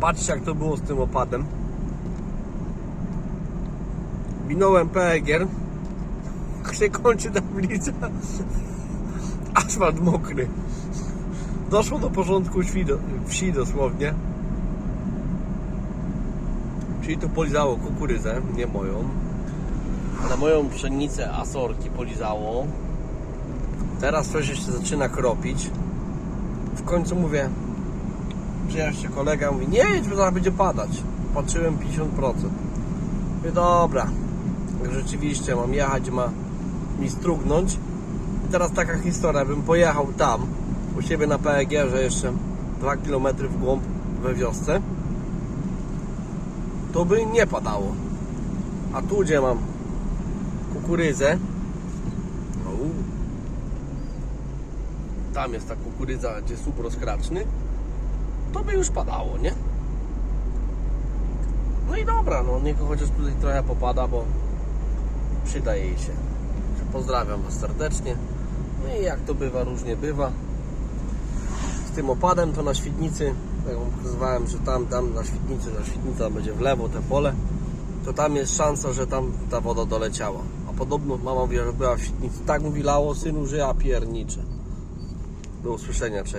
Patrzcie jak to było z tym opadem. Minąłem. Jak się kończy tablica. Asfalt mokry. Doszło do porządku wsi, wsi dosłownie. Czyli to polizało kukurydzę, nie moją. Ale moją pszenicę asorki polizało. Teraz coś jeszcze zaczyna kropić. W końcu mówię, przyjaźń się kolega mówi, nie jedź, bo zaraz będzie padać. Patrzyłem 50%. Mówię, dobra. Rzeczywiście mam jechać, ma mi strugnąć. I teraz taka historia, bym pojechał tam, u siebie na PEG, że jeszcze 2 km w głąb we wiosce, to by nie padało. A tu gdzie mam kukurydzę, no, tam jest ta kukurydza, gdzie słup rozkraczny, to by już padało, nie? No i dobra, no niech chociaż tutaj trochę popada, bo przydaje jej się. Pozdrawiam Was serdecznie. No i jak to bywa, różnie bywa. Z tym opadem to na Świdnicy, tak jak pokazywałem, że tam, tam na Świdnicy, na Świdnica będzie w lewo te pole, to tam jest szansa, że tam ta woda doleciała. A podobno mama mówiła, że była w Świdnicy. Tak mówi lało synu, że ja pierniczę. Do usłyszenia, cześć.